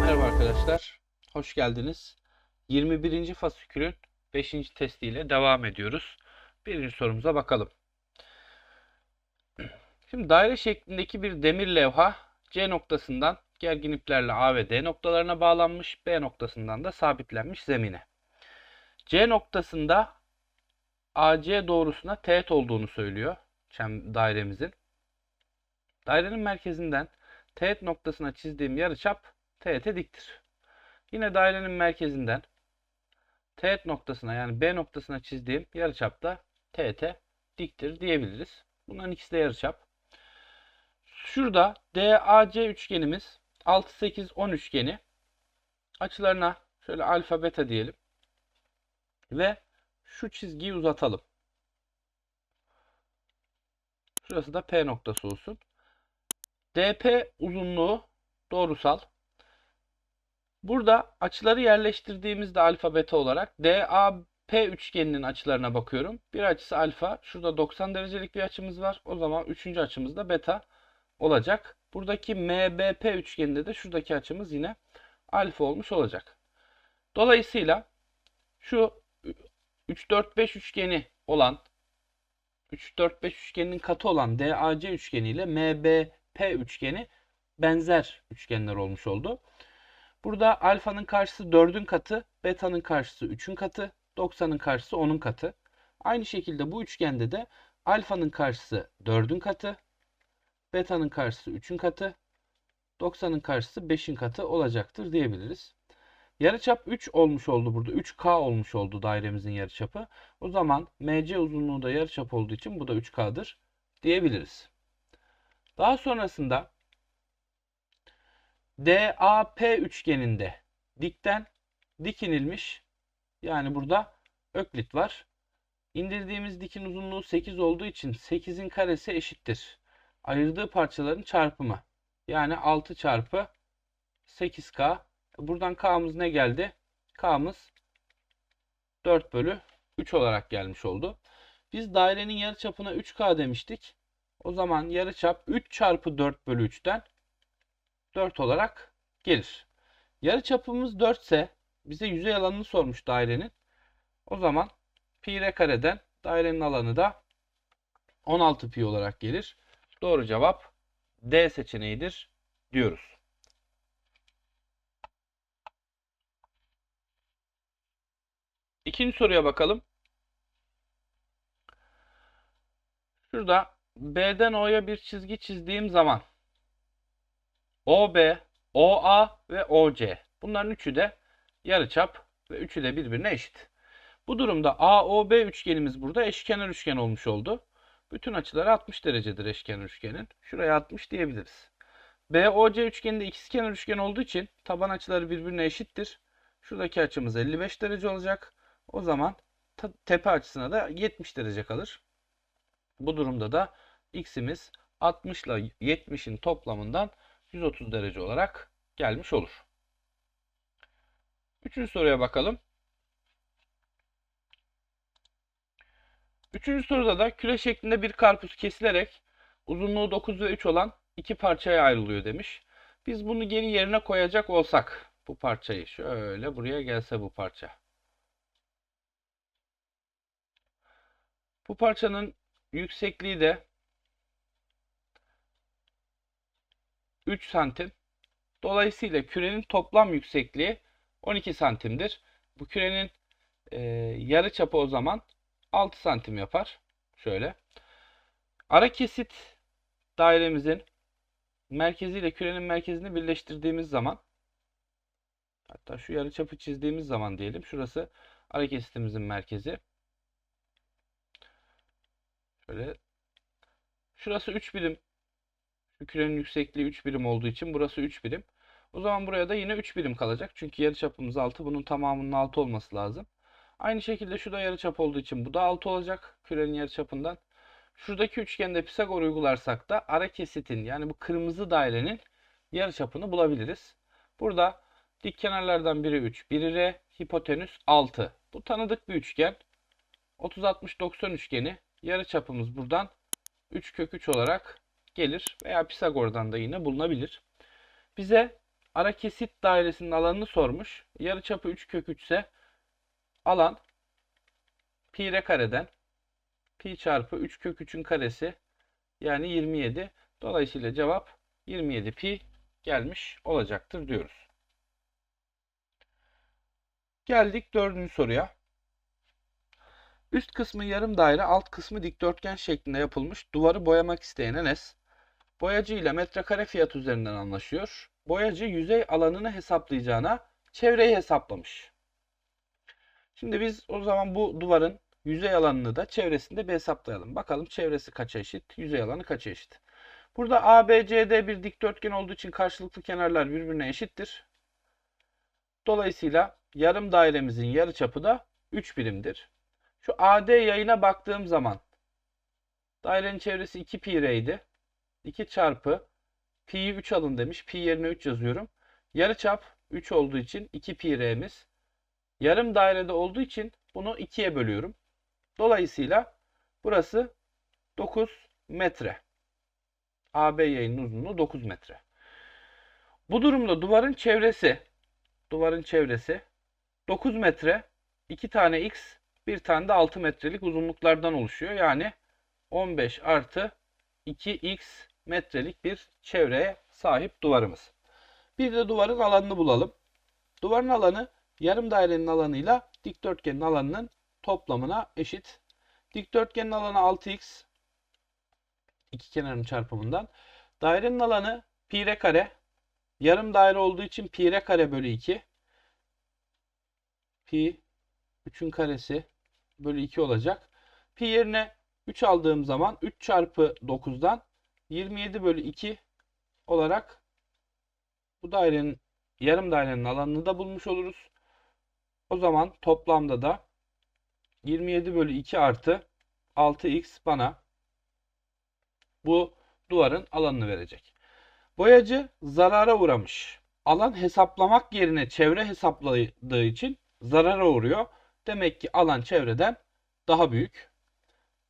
Merhaba arkadaşlar, hoş geldiniz. 21. fasikülün 5. testiyle devam ediyoruz. Birinci sorumuza bakalım. Şimdi daire şeklindeki bir demir levha C noktasından gergin iplerle A ve D noktalarına bağlanmış, B noktasından da sabitlenmiş zemine. C noktasında AC doğrusuna teğet olduğunu söylüyor dairemizin. Dairenin merkezinden teğet noktasına çizdiğim yarıçap teğete diktir. Yine dairenin merkezinden teğet noktasına yani B noktasına çizdiğim yarıçap da teğete diktir diyebiliriz. Bunların ikisi de yarıçap. Şurada DAC üçgenimiz 6 8 10 üçgeni açılarına şöyle alfa beta diyelim. Ve şu çizgiyi uzatalım. Şurası da P noktası olsun. DP uzunluğu doğrusal. Burada açıları yerleştirdiğimizde alfa beta olarak DAP üçgeninin açılarına bakıyorum. Bir açısı alfa. Şurada 90 derecelik bir açımız var. O zaman üçüncü açımız da beta olacak. Buradaki MBP üçgeninde de şuradaki açımız yine alfa olmuş olacak. Dolayısıyla şu 3 4 5 üçgeni olan 3 4 5 üçgeninin katı olan DAC üçgeni ile MBP üçgeni benzer üçgenler olmuş oldu. Burada alfanın karşısı 4'ün katı, beta'nın karşısı 3'ün katı, 90'ın karşısı 10'un katı. Aynı şekilde bu üçgende de alfanın karşısı 4'ün katı, beta'nın karşısı 3'ün katı, 90'ın karşısı 5'in katı olacaktır diyebiliriz. Yarıçap 3 olmuş oldu burada. 3K olmuş oldu dairemizin yarıçapı. O zaman MC uzunluğu da yarıçap olduğu için bu da 3K'dır diyebiliriz. Daha sonrasında DAP üçgeninde dikten dik inilmiş yani burada öklit var. İndirdiğimiz dikin uzunluğu 8 olduğu için 8'in karesi eşittir. Ayırdığı parçaların çarpımı. Yani 6 çarpı 8K. Buradan K'mız ne geldi? K'mız 4 bölü 3 olarak gelmiş oldu. Biz dairenin yarıçapına 3K demiştik. O zaman yarıçap 3 çarpı 4 bölü 3'ten 4 olarak gelir. Yarıçapımız 4 ise bize yüzey alanını sormuş dairenin. O zaman pi r kareden dairenin alanı da 16 pi olarak gelir. Doğru cevap D seçeneğidir diyoruz. İkinci soruya bakalım. Şurada B'den O'ya bir çizgi çizdiğim zaman OB, OA ve OC. Bunların üçü de yarıçap ve üçü de birbirine eşit. Bu durumda AOB üçgenimiz burada eşkenar üçgen olmuş oldu. Bütün açıları 60 derecedir eşkenar üçgenin. Şuraya 60 diyebiliriz. BOC üçgeninde ikizkenar üçgen olduğu için taban açıları birbirine eşittir. Şuradaki açımız 55 derece olacak. O zaman tepe açısına da 70 derece kalır. Bu durumda da x'imiz 60 ile 70'in toplamından 130 derece olarak gelmiş olur. Üçüncü soruya bakalım. Üçüncü soruda da küre şeklinde bir karpuz kesilerek uzunluğu 9 ve 3 olan iki parçaya ayrılıyor demiş. Biz bunu geri yerine koyacak olsak bu parçayı şöyle buraya gelse bu parça. Bu parçanın yüksekliği de 3 santim. Dolayısıyla kürenin toplam yüksekliği 12 santimdir. Bu kürenin e, yarı çapı o zaman 6 santim yapar. Şöyle. Ara kesit dairemizin merkeziyle kürenin merkezini birleştirdiğimiz zaman hatta şu yarı çapı çizdiğimiz zaman diyelim. Şurası ara kesitimizin merkezi. Şöyle. Şurası 3 birim. Kürenin yüksekliği 3 birim olduğu için burası 3 birim. O zaman buraya da yine 3 birim kalacak. Çünkü yarıçapımız 6. Bunun tamamının 6 olması lazım. Aynı şekilde şu da yarıçap olduğu için bu da 6 olacak. Kürenin yarıçapından. Şuradaki üçgende Pisagor uygularsak da ara kesitin yani bu kırmızı dairenin yarıçapını bulabiliriz. Burada dik kenarlardan biri 3, biri R, hipotenüs 6. Bu tanıdık bir üçgen. 30 60 90 üçgeni yarıçapımız buradan 3 kök 3 olarak gelir veya Pisagor'dan da yine bulunabilir. Bize ara kesit dairesinin alanını sormuş. Yarıçapı 3 kök 3 ise alan pi r kareden pi çarpı 3 kök 3'ün karesi yani 27. Dolayısıyla cevap 27 pi gelmiş olacaktır diyoruz. Geldik dördüncü soruya. Üst kısmı yarım daire, alt kısmı dikdörtgen şeklinde yapılmış duvarı boyamak isteyen Enes, boyacı ile metrekare fiyat üzerinden anlaşıyor. Boyacı yüzey alanını hesaplayacağına çevreyi hesaplamış. Şimdi biz o zaman bu duvarın yüzey alanını da çevresinde bir hesaplayalım. Bakalım çevresi kaça eşit, yüzey alanı kaça eşit. Burada ABCD bir dikdörtgen olduğu için karşılıklı kenarlar birbirine eşittir. Dolayısıyla yarım dairemizin yarıçapı da 3 birimdir. Şu AD yayına baktığım zaman dairenin çevresi 2 pi r'ydi. 2 çarpı pi'yi 3 alın demiş. Pi yerine 3 yazıyorum. Yarıçap 3 olduğu için 2 pi r'miz. Yarım dairede olduğu için bunu 2'ye bölüyorum. Dolayısıyla burası 9 metre. AB yayının uzunluğu 9 metre. Bu durumda duvarın çevresi duvarın çevresi 9 metre 2 tane x bir tane de 6 metrelik uzunluklardan oluşuyor. Yani 15 artı 2x metrelik bir çevreye sahip duvarımız. Bir de duvarın alanını bulalım. Duvarın alanı yarım dairenin alanıyla dikdörtgenin alanının toplamına eşit. Dikdörtgenin alanı 6x iki kenarın çarpımından. Dairenin alanı pi r kare. Yarım daire olduğu için pi r kare bölü 2. Pi 3'ün karesi bölü 2 olacak. Pi yerine 3 aldığım zaman 3 çarpı 9'dan 27 bölü 2 olarak bu dairenin yarım dairenin alanını da bulmuş oluruz. O zaman toplamda da 27 bölü 2 artı 6x bana bu duvarın alanını verecek. Boyacı zarara uğramış. Alan hesaplamak yerine çevre hesapladığı için zarara uğruyor. Demek ki alan çevreden daha büyük.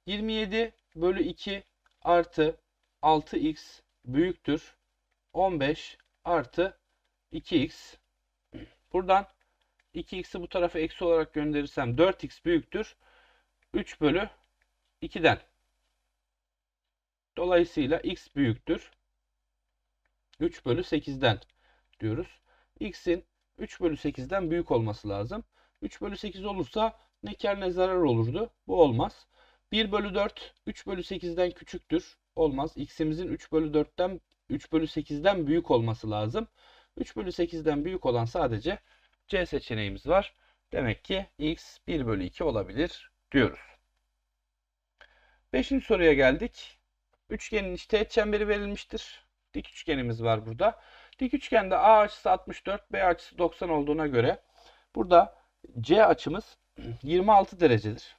27 bölü 2 artı 6x büyüktür. 15 artı 2x. Buradan 2x'i bu tarafa eksi olarak gönderirsem 4x büyüktür. 3 bölü 2'den. Dolayısıyla x büyüktür. 3 bölü 8'den diyoruz. x'in 3 bölü 8'den büyük olması lazım. 3 bölü 8 olursa ne kar ne zarar olurdu. Bu olmaz. 1 bölü 4 3 bölü 8'den küçüktür. Olmaz. x'imizin 3 bölü 4'ten 3 bölü 8'den büyük olması lazım. 3 bölü 8'den büyük olan sadece C seçeneğimiz var. Demek ki x 1 bölü 2 olabilir diyoruz. Beşinci soruya geldik. Üçgenin iç teğet çemberi verilmiştir. Dik üçgenimiz var burada. Dik üçgende A açısı 64, B açısı 90 olduğuna göre burada C açımız 26 derecedir.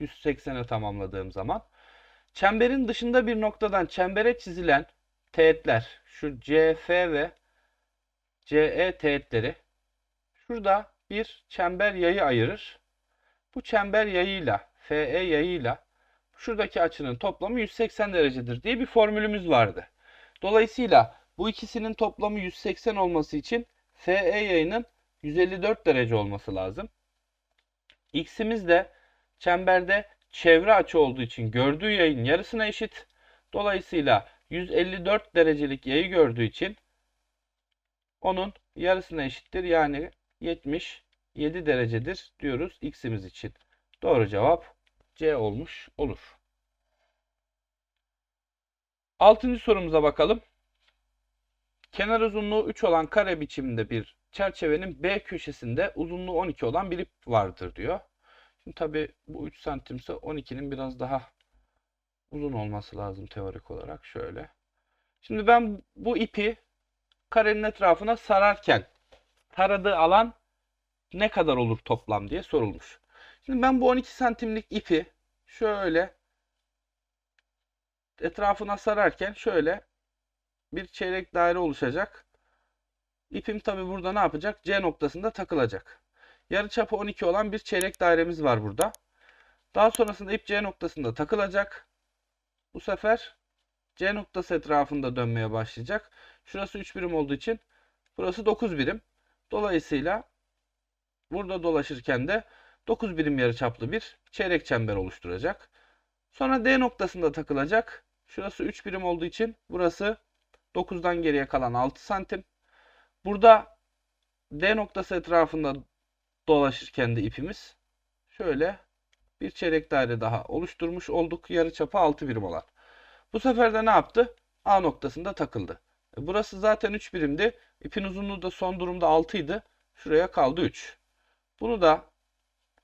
180'e tamamladığım zaman. Çemberin dışında bir noktadan çembere çizilen teğetler, şu CF ve CE teğetleri şurada bir çember yayı ayırır. Bu çember yayıyla, FE yayıyla şuradaki açının toplamı 180 derecedir diye bir formülümüz vardı. Dolayısıyla bu ikisinin toplamı 180 olması için FE yayının 154 derece olması lazım. X'imiz de çemberde çevre açı olduğu için gördüğü yayın yarısına eşit. Dolayısıyla 154 derecelik yayı gördüğü için onun yarısına eşittir. Yani 77 derecedir diyoruz x'imiz için. Doğru cevap C olmuş olur. Altıncı sorumuza bakalım. Kenar uzunluğu 3 olan kare biçiminde bir çerçevenin B köşesinde uzunluğu 12 olan bir ip vardır diyor. Şimdi tabi bu 3 santimse 12'nin biraz daha uzun olması lazım teorik olarak. Şöyle. Şimdi ben bu ipi karenin etrafına sararken taradığı alan ne kadar olur toplam diye sorulmuş. Şimdi ben bu 12 santimlik ipi şöyle etrafına sararken şöyle bir çeyrek daire oluşacak. İpim tabi burada ne yapacak? C noktasında takılacak. Yarıçapı 12 olan bir çeyrek dairemiz var burada. Daha sonrasında ip C noktasında takılacak. Bu sefer C noktası etrafında dönmeye başlayacak. Şurası 3 birim olduğu için burası 9 birim. Dolayısıyla burada dolaşırken de 9 birim yarıçaplı bir çeyrek çember oluşturacak. Sonra D noktasında takılacak. Şurası 3 birim olduğu için burası 9'dan geriye kalan 6 santim. Burada D noktası etrafında dolaşırken de ipimiz şöyle bir çeyrek daire daha oluşturmuş olduk. Yarıçapı 6 birim olan. Bu sefer de ne yaptı? A noktasında takıldı. E, Burası zaten 3 birimdi. İpin uzunluğu da son durumda 6 idi. Şuraya kaldı 3. Bunu da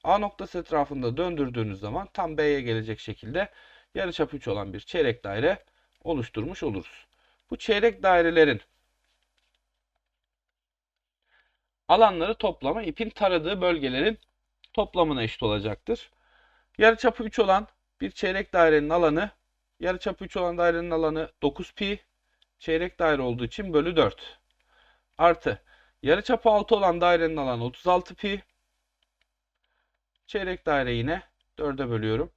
A noktası etrafında döndürdüğünüz zaman tam B'ye gelecek şekilde yarıçapı 3 olan bir çeyrek daire oluşturmuş oluruz. Bu çeyrek dairelerin alanları toplama ipin taradığı bölgelerin toplamına eşit olacaktır. Yarıçapı 3 olan bir çeyrek dairenin alanı yarıçapı 3 olan dairenin alanı 9 pi çeyrek daire olduğu için bölü 4 artı yarıçapı 6 olan dairenin alanı 36 pi çeyrek daire yine 4'e bölüyorum.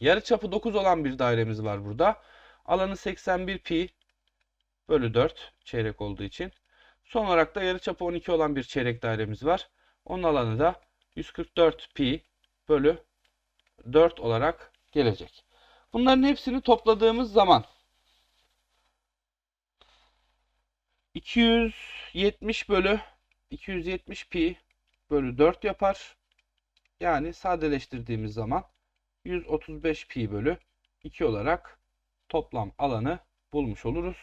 Yarıçapı 9 olan bir dairemiz var burada. Alanı 81 pi bölü 4 çeyrek olduğu için. Son olarak da yarıçapı 12 olan bir çeyrek dairemiz var. Onun alanı da 144 pi bölü 4 olarak gelecek. Bunların hepsini topladığımız zaman 270 bölü 270 pi bölü 4 yapar. Yani sadeleştirdiğimiz zaman 135 pi bölü 2 olarak toplam alanı bulmuş oluruz.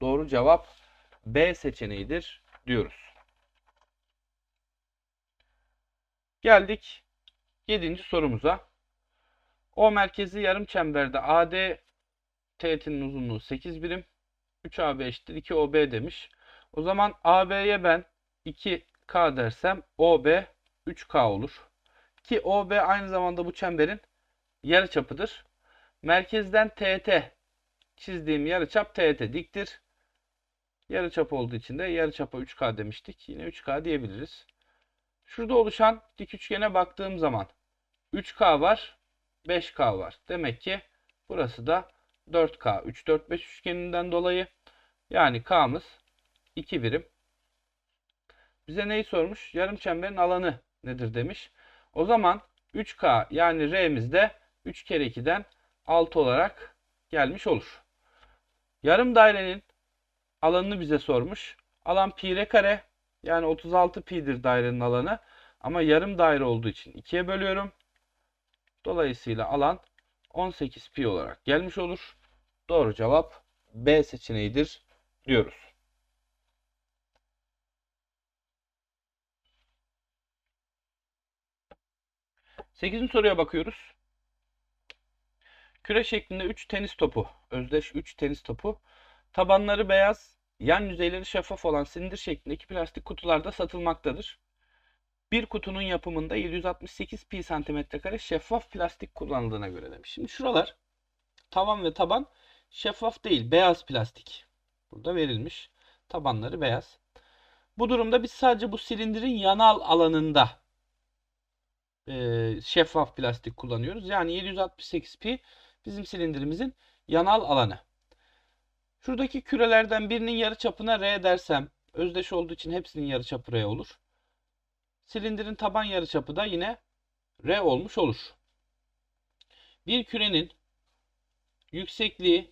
Doğru cevap B seçeneğidir diyoruz. Geldik 7. sorumuza. O merkezi yarım çemberde AD teğetinin uzunluğu 8 birim. 3AB eşittir 2OB demiş. O zaman AB'ye ben 2K dersem OB 3K olur. Ki OB aynı zamanda bu çemberin yarıçapıdır. Merkezden TT çizdiğim yarıçap TT diktir. Yarıçap olduğu için de yarıçapa 3K demiştik. Yine 3K diyebiliriz. Şurada oluşan dik üçgene baktığım zaman 3K var, 5K var. Demek ki burası da 4K, 3, 4, 5 üçgeninden dolayı yani K'mız 2 birim. Bize neyi sormuş? Yarım çemberin alanı nedir demiş. O zaman 3K yani R'miz de 3 kere 2'den 6 olarak gelmiş olur. Yarım dairenin alanını bize sormuş. Alan pi r kare yani 36 pi'dir dairenin alanı. Ama yarım daire olduğu için 2'ye bölüyorum. Dolayısıyla alan 18 pi olarak gelmiş olur. Doğru cevap B seçeneğidir diyoruz. Sekizinci soruya bakıyoruz. Küre şeklinde 3 tenis topu, özdeş 3 tenis topu, tabanları beyaz, yan yüzeyleri şeffaf olan silindir şeklindeki plastik kutularda satılmaktadır. Bir kutunun yapımında 768 pi santimetre kare şeffaf plastik kullanıldığına göre demiş. Şimdi şuralar tavan ve taban şeffaf değil, beyaz plastik. Burada verilmiş. Tabanları beyaz. Bu durumda biz sadece bu silindirin yanal alanında e, şeffaf plastik kullanıyoruz. Yani 768 pi bizim silindirimizin yanal alanı. Şuradaki kürelerden birinin yarıçapına R dersem özdeş olduğu için hepsinin yarıçapı R olur. Silindirin taban yarıçapı da yine R olmuş olur. Bir kürenin yüksekliği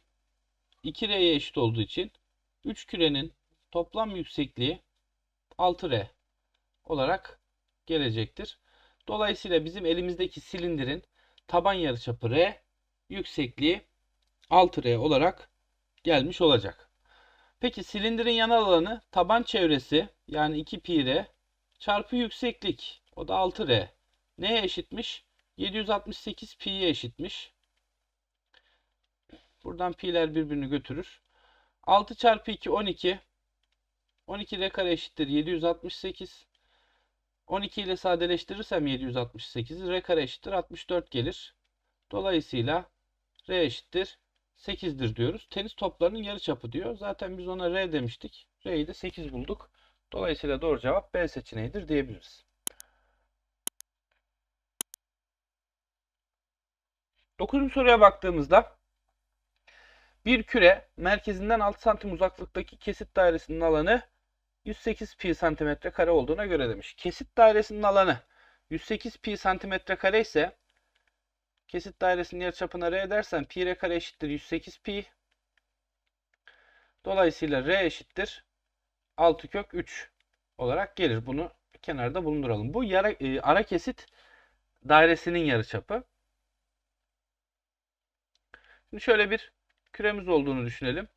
2R'ye eşit olduğu için 3 kürenin toplam yüksekliği 6R olarak gelecektir. Dolayısıyla bizim elimizdeki silindirin taban yarıçapı R, yüksekliği 6R olarak gelmiş olacak. Peki silindirin yanal alanı taban çevresi yani 2 pi R çarpı yükseklik o da 6R. Neye eşitmiş? 768 pi'ye eşitmiş. Buradan pi'ler birbirini götürür. 6 çarpı 2 12. 12 R kare eşittir 768. 12 ile sadeleştirirsem 768 R kare eşittir 64 gelir. Dolayısıyla R eşittir 8'dir diyoruz. Tenis toplarının yarıçapı diyor. Zaten biz ona R demiştik. R'yi de 8 bulduk. Dolayısıyla doğru cevap B seçeneğidir diyebiliriz. 9. soruya baktığımızda Bir küre merkezinden 6 santim uzaklıktaki kesit dairesinin alanı 108 pi santimetre kare olduğuna göre demiş. Kesit dairesinin alanı 108 pi santimetre kare ise kesit dairesinin yarıçapına r dersen pi r kare eşittir 108 pi. Dolayısıyla r eşittir 6 kök 3 olarak gelir. Bunu kenarda bulunduralım. Bu yara, e, ara kesit dairesinin yarıçapı. Şimdi şöyle bir küremiz olduğunu düşünelim.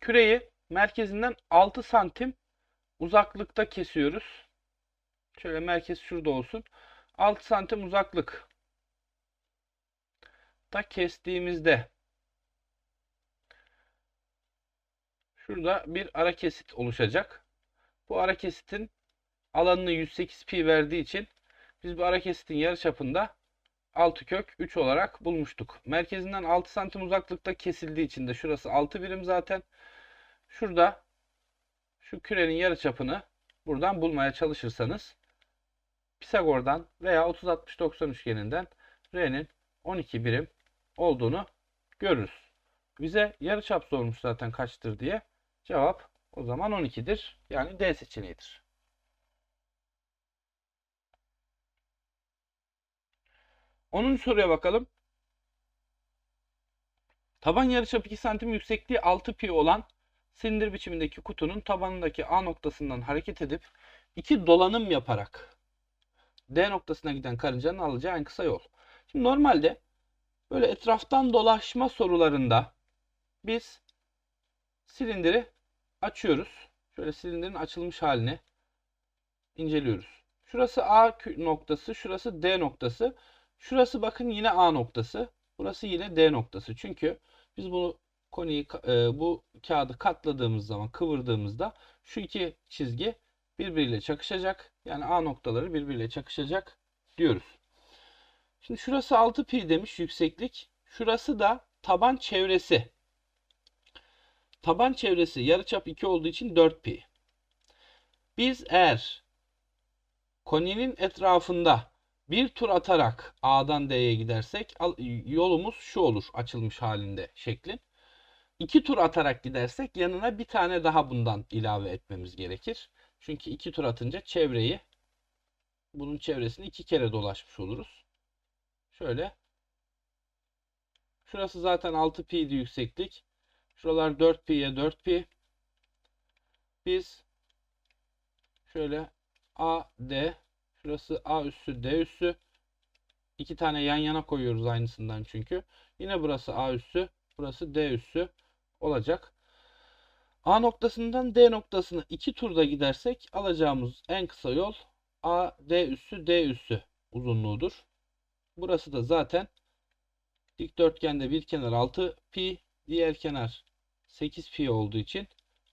Küreyi merkezinden 6 santim uzaklıkta kesiyoruz. Şöyle merkez şurada olsun. 6 santim uzaklık da kestiğimizde şurada bir ara kesit oluşacak. Bu ara kesitin alanını 108 pi verdiği için biz bu ara kesitin yarıçapında 6 kök 3 olarak bulmuştuk. Merkezinden 6 santim uzaklıkta kesildiği için de şurası 6 birim zaten. Şurada şu kürenin yarıçapını buradan bulmaya çalışırsanız Pisagor'dan veya 30-60-90 üçgeninden R'nin 12 birim olduğunu görürüz. Bize yarıçap sormuş zaten kaçtır diye. Cevap o zaman 12'dir. Yani D seçeneğidir. 10. soruya bakalım. Taban yarıçapı 2 santim yüksekliği 6 pi olan silindir biçimindeki kutunun tabanındaki A noktasından hareket edip iki dolanım yaparak D noktasına giden karıncanın alacağı en kısa yol. Şimdi normalde böyle etraftan dolaşma sorularında biz silindiri açıyoruz. Şöyle silindirin açılmış halini inceliyoruz. Şurası A noktası, şurası D noktası. Şurası bakın yine A noktası. Burası yine D noktası. Çünkü biz bunu koniyi e, bu kağıdı katladığımız zaman kıvırdığımızda şu iki çizgi birbiriyle çakışacak. Yani A noktaları birbiriyle çakışacak diyoruz. Şimdi şurası 6 pi demiş yükseklik. Şurası da taban çevresi. Taban çevresi yarıçap 2 olduğu için 4 pi. Biz eğer koninin etrafında bir tur atarak A'dan D'ye gidersek yolumuz şu olur açılmış halinde şeklin. İki tur atarak gidersek yanına bir tane daha bundan ilave etmemiz gerekir. Çünkü iki tur atınca çevreyi bunun çevresini iki kere dolaşmış oluruz. Şöyle. Şurası zaten 6 pi'di yükseklik. Şuralar 4 pi'ye 4 pi. Biz şöyle A, D Şurası A üssü D üssü. İki tane yan yana koyuyoruz aynısından çünkü. Yine burası A üssü. Burası D üssü olacak. A noktasından D noktasına iki turda gidersek alacağımız en kısa yol A, D üssü, D üssü uzunluğudur. Burası da zaten dikdörtgende bir kenar 6 pi, diğer kenar 8 pi olduğu için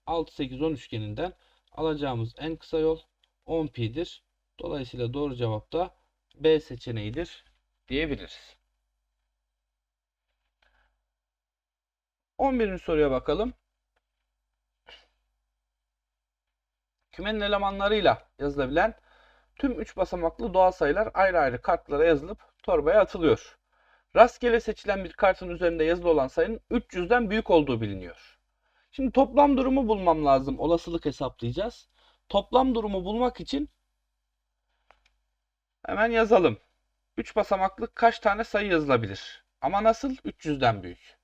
6, 8, 10 üçgeninden alacağımız en kısa yol 10 pi'dir. Dolayısıyla doğru cevap da B seçeneğidir diyebiliriz. 11. soruya bakalım. Kümenin elemanlarıyla yazılabilen tüm 3 basamaklı doğal sayılar ayrı ayrı kartlara yazılıp torbaya atılıyor. Rastgele seçilen bir kartın üzerinde yazılı olan sayının 300'den büyük olduğu biliniyor. Şimdi toplam durumu bulmam lazım. Olasılık hesaplayacağız. Toplam durumu bulmak için Hemen yazalım. 3 basamaklı kaç tane sayı yazılabilir? Ama nasıl? 300'den büyük.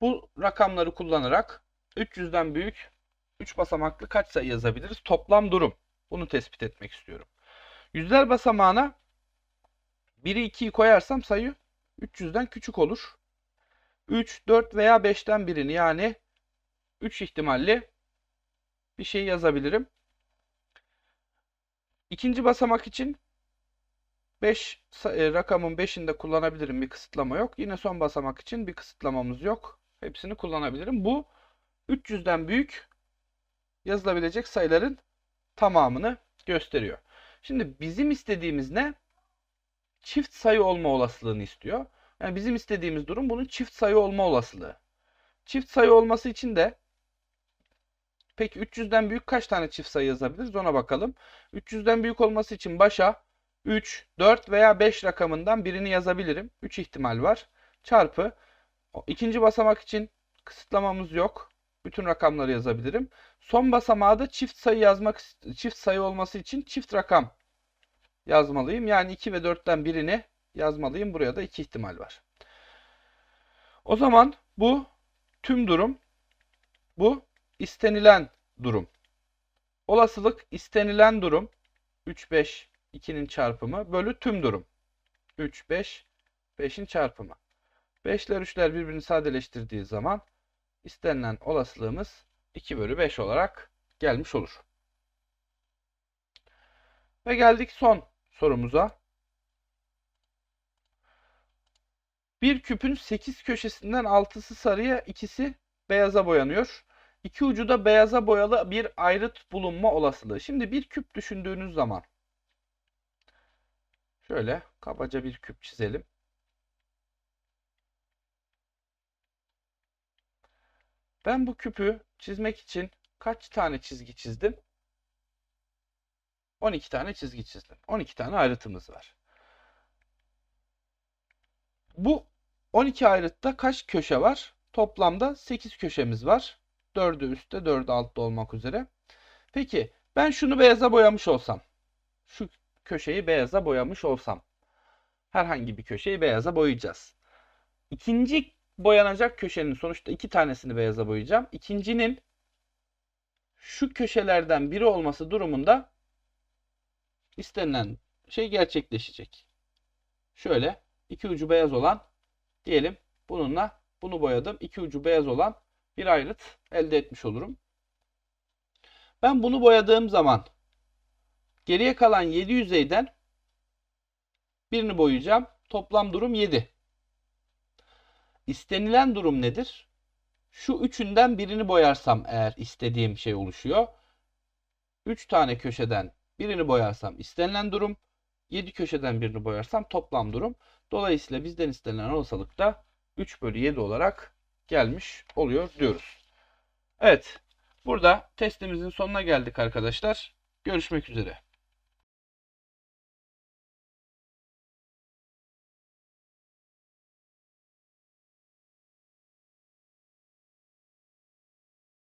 Bu rakamları kullanarak 300'den büyük 3 basamaklı kaç sayı yazabiliriz? Toplam durum. Bunu tespit etmek istiyorum. Yüzler basamağına 1'i 2'yi koyarsam sayı 300'den küçük olur. 3, 4 veya 5'ten birini yani 3 ihtimalli bir şey yazabilirim. İkinci basamak için 5 e, rakamın 5'inde kullanabilirim. Bir kısıtlama yok. Yine son basamak için bir kısıtlamamız yok. Hepsini kullanabilirim. Bu 300'den büyük yazılabilecek sayıların tamamını gösteriyor. Şimdi bizim istediğimiz ne? Çift sayı olma olasılığını istiyor. Yani bizim istediğimiz durum bunun çift sayı olma olasılığı. Çift sayı olması için de peki 300'den büyük kaç tane çift sayı yazabiliriz ona bakalım. 300'den büyük olması için başa 3, 4 veya 5 rakamından birini yazabilirim. 3 ihtimal var. Çarpı ikinci basamak için kısıtlamamız yok. Bütün rakamları yazabilirim. Son basamağı da çift sayı yazmak çift sayı olması için çift rakam yazmalıyım. Yani 2 ve 4'ten birini yazmalıyım. Buraya da 2 ihtimal var. O zaman bu tüm durum. Bu istenilen durum. Olasılık istenilen durum 3 5 2'nin çarpımı bölü tüm durum. 3 5 5'in çarpımı. 5'ler 3'ler birbirini sadeleştirdiği zaman istenilen olasılığımız 2 bölü 5 olarak gelmiş olur. Ve geldik son sorumuza. Bir küpün 8 köşesinden 6'sı sarıya, ikisi beyaza boyanıyor. İki ucu da beyaza boyalı bir ayrıt bulunma olasılığı. Şimdi bir küp düşündüğünüz zaman şöyle kabaca bir küp çizelim. Ben bu küpü çizmek için kaç tane çizgi çizdim? 12 tane çizgi çizdim. 12 tane ayrıtımız var. Bu 12 ayrıtta kaç köşe var? Toplamda 8 köşemiz var. 4'ü üstte, 4'ü altta olmak üzere. Peki ben şunu beyaza boyamış olsam. Şu köşeyi beyaza boyamış olsam. Herhangi bir köşeyi beyaza boyayacağız. İkinci boyanacak köşenin sonuçta iki tanesini beyaza boyayacağım. İkincinin şu köşelerden biri olması durumunda istenilen şey gerçekleşecek. Şöyle iki ucu beyaz olan diyelim bununla bunu boyadım. İki ucu beyaz olan bir ayrıt elde etmiş olurum. Ben bunu boyadığım zaman geriye kalan 7 yüzeyden birini boyayacağım. Toplam durum 7. İstenilen durum nedir? Şu üçünden birini boyarsam eğer istediğim şey oluşuyor. 3 tane köşeden birini boyarsam istenilen durum. 7 köşeden birini boyarsam toplam durum. Dolayısıyla bizden istenilen olasılık da 3 bölü 7 olarak gelmiş oluyor diyoruz. Evet. Burada testimizin sonuna geldik arkadaşlar. Görüşmek üzere.